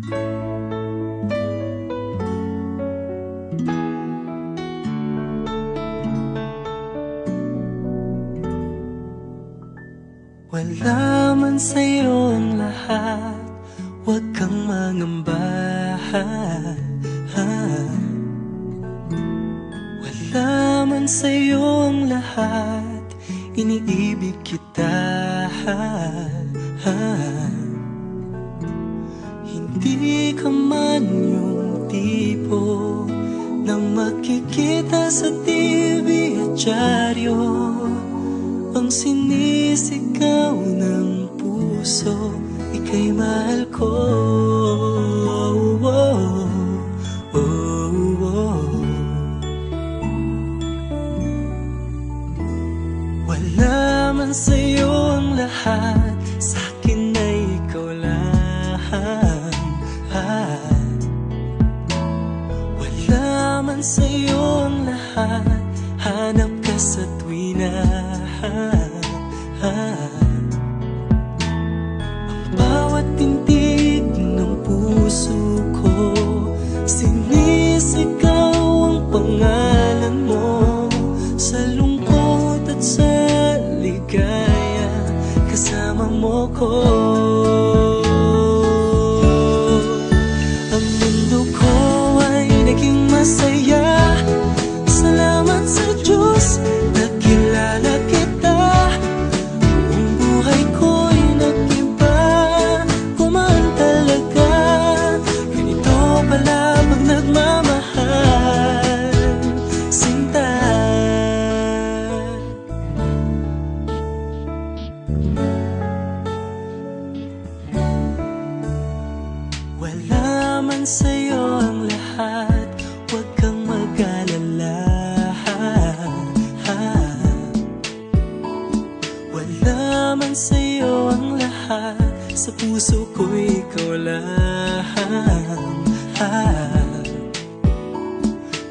Wala man sa'yo ang lahat Huwag kang mangamba ha? Wala man sa'yo ang lahat Iniibig kita ha? Hindi ka man yung tipo Nang makikita sa TV at dyaryo Ang sinisigaw ng puso Ika'y mahal ko oh, oh, oh. Wala man sa'yo ang lahat Wala man sa'yo ang lahat. Hanap ka sa tuwina Ang bawat tintig ng puso ko Sinisigaw ang pangalan mo. Sa lungkot at sa ligaya Kasama mo ko Diyos Nakilala kita. Buong buhay ko'y nag-iba Kumaan talaga. Ganito pala pag nagmamahal Sinta. Wala man sa'yo ang lahat Wala man sa'yo ang lahat. Sa puso ko ikaw lang.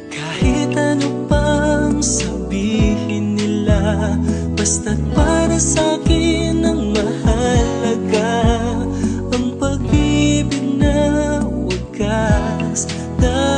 Kahit ano pang sabihin nila Basta't para sa'kin ang mahalaga. Ang pag-ibig na wagas Dating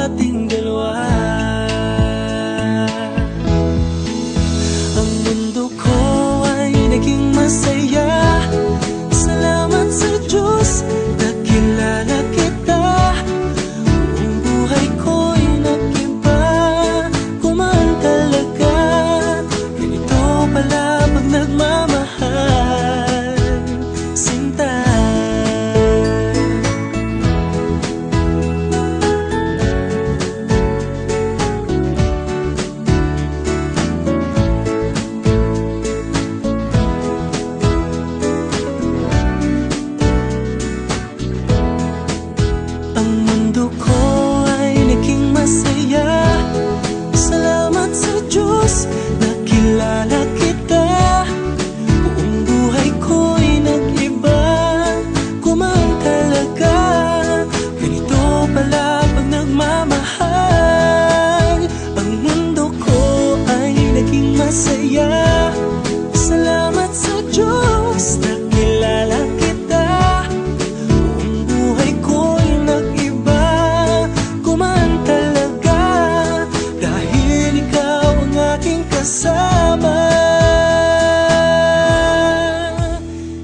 kasama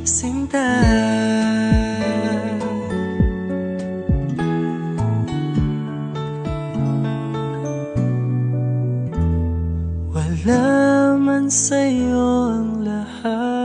Sinta. Wala man sa'yo ang lahat